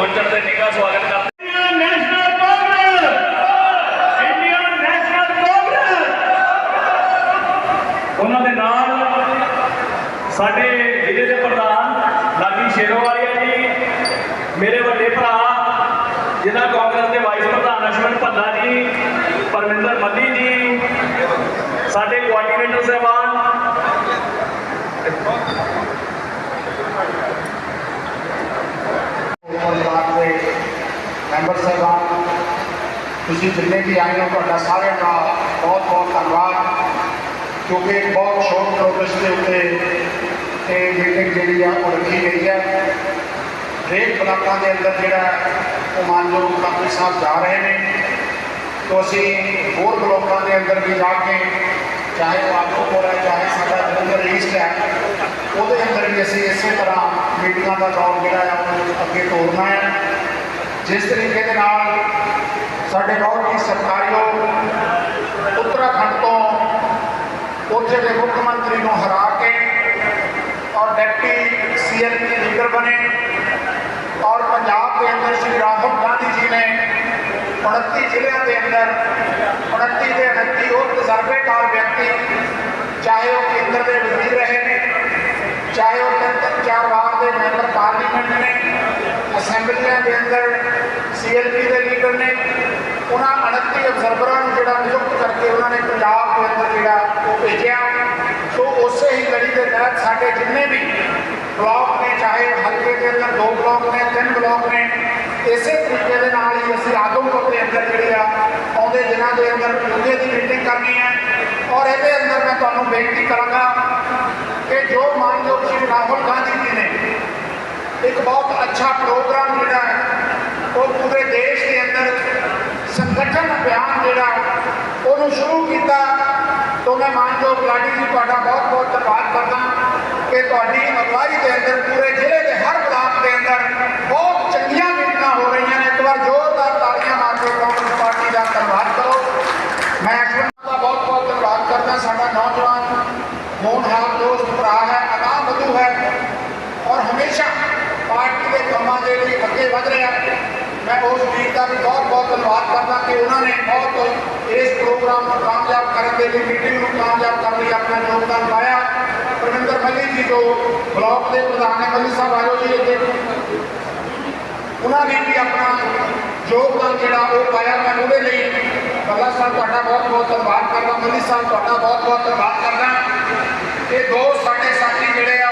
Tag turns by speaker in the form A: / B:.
A: ਪਹੁੰਚਣ ਤੇ ਨਿੱਘਾ ਸਵਾਗਤ ਕਰਦੇ ਉਹਨਾਂ ਦੇ ਨਾਲ ਸਾਡੇ ਜ਼ਿਲ੍ਹੇ ਦੇ ਪ੍ਰਧਾਨ ਲਾਗੀ ਸ਼ੇਰੋਵਾਲੀਆ ਜੀ ਮੇਰੇ ਵੱਡੇ ਭਰਾ ਜਿਹਦਾ ਕਾਂਗਰਸ ਦੇ ਵਾਈਸ ਪ੍ਰਧਾਨ ਅਸ਼ਵਨ ਭੱਲਾ ਜੀ ਪਰਮਿੰਦਰ ਮੱਲੀ ਜੀ ਸਾਡੇ ਕੋਆਰਡੀਨੇਟਰ ਸਹਿਬਾਨ
B: ਤੁਸੀਂ ਜਿੰਨੇ ਵੀ ਆਏ ਹੋ ਤੁਹਾਡਾ ਸਾਰਿਆਂ ਦਾ ਬਹੁਤ ਬਹੁਤ ਧੰਨਵਾਦ ਕਿਉਂਕਿ ਇੱਕ ਬਹੁਤ ਸ਼ੋਰਟ ਨੋਟਿਸ ਦੇ ਉੱਤੇ ਇਹ ਮੀਟਿੰਗ ਜਿਹੜੀ ਆ ਉਹ ਰੱਖੀ ਗਈ ਹੈ ਹਰੇਕ ਬਲਾਕਾਂ ਦੇ ਅੰਦਰ ਜਿਹੜਾ ਹੈ, ਉਹ ਮਾਨਯੋਗ ਕਾਪੀ ਸਾਹਿਬ ਜਾ ਰਹੇ ਨੇ ਤੋਂ ਅਸੀਂ ਹੋਰ ਬਲਾਕਾਂ ਦੇ ਅੰਦਰ ਵੀ ਜਾ ਕੇ ਚਾਹੇ ਉਹ ਆਗੂਪੁਰ ਹੈ ਚਾਹੇ ਸਾਡਾ ਜਲੰਧਰ ਈਸਟ ਹੈ ਉਹਦੇ ਅੰਦਰ ਵੀ ਅਸੀਂ ਇਸੇ ਤਰ੍ਹਾਂ ਮੀਟਿੰਗਾਂ ਦਾ ਦੌਰ ਜਿਹੜਾ ਹੈ ਉਹ ਅੱਗੇ ਤੋਰਨਾ ਹੈ ਜਿਸ ਤਰੀਕੇ ਦੇ ਨਾਲ ਸਾਡੇ ਬਹੁਤ ਹੀ ਸਰਕਾਰੀਓ ਉੱਤਰਾਖੰਡ ਤੋਂ ਉੱਥੇ ਦੇ ਮੁੱਖ ਮੰਤਰੀ ਨੂੰ ਹਰਾ ਕੇ ਔਰ ਡਿਪਟੀ ਸੀਐਮ ਲੀਡਰ ਬਣੇ ਔਰ ਪੰਜਾਬ ਦੇ ਅੰਦਰ ਸ਼੍ਰੀ ਰਾਹੁਲ ਗਾਂਧੀ ਜੀ ਨੇ 29 ਜ਼ਿਲ੍ਹਿਆਂ ਦੇ ਅੰਦਰ 29 ਦੇ 29 ਉਹ ਤਜਰਬੇਕਾਰ ਵਿਅਕਤੀ ਚਾਹੇ ਉਹ ਕੇਂਦਰ ਦੇ ਵਜ਼ੀਰ ਰਹੇ ਨੇ ਚਾਹੇ ਉਹ ਤਿੰਨ ਤਿੰਨ ਚਾਰ ਵਾਰ ਦੇ ਮੈਂਬਰ ਪਾਰਲੀਮੈਂਟ ਨੇ ਅਸੈਂਬਲੀਆਂ ਦੇ ਅੰਦਰ ਸੀਐਲਪੀ ਦੇ ਲੀਡਰ ਨੇ ਉਹਨਾਂ 29 ਅਬਜ਼ਰਵਰਾਂ ਨੂੰ ਜਿਹੜਾ ਨਿਯੁਕਤ ਕਰਕੇ ਉਹਨਾਂ ਨੇ ਪੰਜਾਬ ਦੇ ਅੰਦਰ ਜਿਹੜਾ ਉਹ ਭੇਜਿਆ ਸੋ ਉਸੇ ਹੀ ਲੜੀ ਦੇ ਤਹਿਤ ਸਾਡੇ ਜਿੰਨੇ ਵੀ ਬਲਾਕ ਨੇ, ਚਾਹੇ ਹਲਕੇ ਦੇ ਅੰਦਰ ਦੋ ਬਲਾਕ ਨੇ, ਤਿੰਨ ਬਲਾਕ ਨੇ, ਇਸੇ ਤਰੀਕੇ ਦੇ ਨਾਲ ਹੀ ਅਸੀਂ ਆਦਮਪੁਰ ਦੇ ਅੰਦਰ ਜਿਹੜੇ ਆ, ਆਉਂਦੇ ਦਿਨਾਂ ਦੇ ਅੰਦਰ ਪੂਜੇ ਦੀ ਮੀਟਿੰਗ ਕਰਨੀ ਹੈ। ਔਰ ਇਹਦੇ ਅੰਦਰ ਮੈਂ ਤੁਹਾਨੂੰ ਬੇਨਤੀ ਕਰਾਂਗਾ ਕਿ ਜੋ ਮਾਨਯੋਗ ਸ਼੍ਰੀ ਰਾਹੁਲ ਗਾਂਧੀ ਜੀ ਨੇ ਇੱਕ ਬਹੁਤ ਅੱਛਾ ਪ੍ਰੋਗਰਾਮ ਜਿਹੜਾ ਹੈ, ਉਹ ਪੂਰੇ ਦੇਸ਼ ਦੇ ਅੰਦਰ ਸੰਗਠਨ ਅਭਿਆਨ ਜਿਹੜਾ, ਉਹਨੂੰ ਸ਼ੁਰੂ ਕੀਤਾ। ਤੋਂ ਮੈਂ ਮਾਨਯੋਗ ਲਾਡੀ ਜੀ, ਤੁਹਾਡਾ ਬਹੁਤ ਬਹੁਤ ਧੰਨਵਾਦ ਕਰਦਾ। ਤੁਹਾਡੀ ਅਗਵਾਈ ਦੇ ਅੰਦਰ, ਪੂਰੇ ਜ਼ਿਲ੍ਹੇ ਦੇ ਹਰ ਬਲਾਕ ਦੇ ਅੰਦਰ ਬਹੁਤ ਚੰਗੀਆਂ ਮੀਟਿੰਗਾਂ ਹੋ ਰਹੀਆਂ ਨੇ। ਇੱਕ ਵਾਰ ਜ਼ੋਰਦਾਰ ਤਾੜੀਆਂ ਮਾਰ ਕੇ ਕਾਂਗਰਸ ਪਾਰਟੀ ਦਾ ਧੰਨਵਾਦ ਕਰੋ। ਮੈਂ ਅਸ਼ਵਨ ਦਾ ਬਹੁਤ ਬਹੁਤ ਧੰਨਵਾਦ ਕਰਦਾ। ਸਾਡਾ ਨੌਜਵਾਨ ਹੋਣਹਾਰ ਦੋਸਤ ਭਰਾ ਹੈ, ਅਗਾਂਹ ਵਧੂ ਹੈ ਔਰ ਹਮੇਸ਼ਾ ਪਾਰਟੀ ਦੇ ਕੰਮਾਂ ਦੇ ਲਈ ਅੱਗੇ ਵਧ ਰਿਹਾ। ਮੈਂ ਉਸ ਵੀਰ ਦਾ ਵੀ ਬਹੁਤ ਬਹੁਤ ਧੰਨਵਾਦ ਕਰਦਾ ਕਿ ਉਹਨਾਂ ਨੇ ਬਹੁਤ ਇਸ ਪ੍ਰੋਗਰਾਮ ਨੂੰ ਕਾਮਯਾਬ ਕਰਨ ਦੇ ਲਈ, ਮੀਟਿੰਗ ਨੂੰ ਕਾਮਯਾਬ ਕਰਨ ਲਈ ਆਪਣਾ ਯੋਗਦਾਨ ਪਾਇਆ। ਜੀ ਜੋ ਬਲਾਕ ਦੇ ਪ੍ਰਧਾਨ ਹੈ ਮੱਲੀ ਸਾਹਿਬ ਆਇਓ ਜੀ ਇੱਥੇ। ਉਹਨਾਂ ਨੇ ਵੀ ਆਪਣਾ ਯੋਗਦਾਨ ਜਿਹੜਾ ਉਹ ਪਾਇਆ ਮੈਂ ਉਹਦੇ ਲਈ ਬੱਲਾ ਸਾਹਿਬ ਤੁਹਾਡਾ ਬਹੁਤ ਬਹੁਤ ਧੰਨਵਾਦ ਕਰਦਾ ਮੱਲੀ ਸਾਹਿਬ ਤੁਹਾਡਾ ਬਹੁਤ ਬਹੁਤ ਧੰਨਵਾਦ ਕਰਦਾ। ਇਹ ਦੋ ਸਾਡੇ ਸਾਥੀ ਜਿਹੜੇ ਆ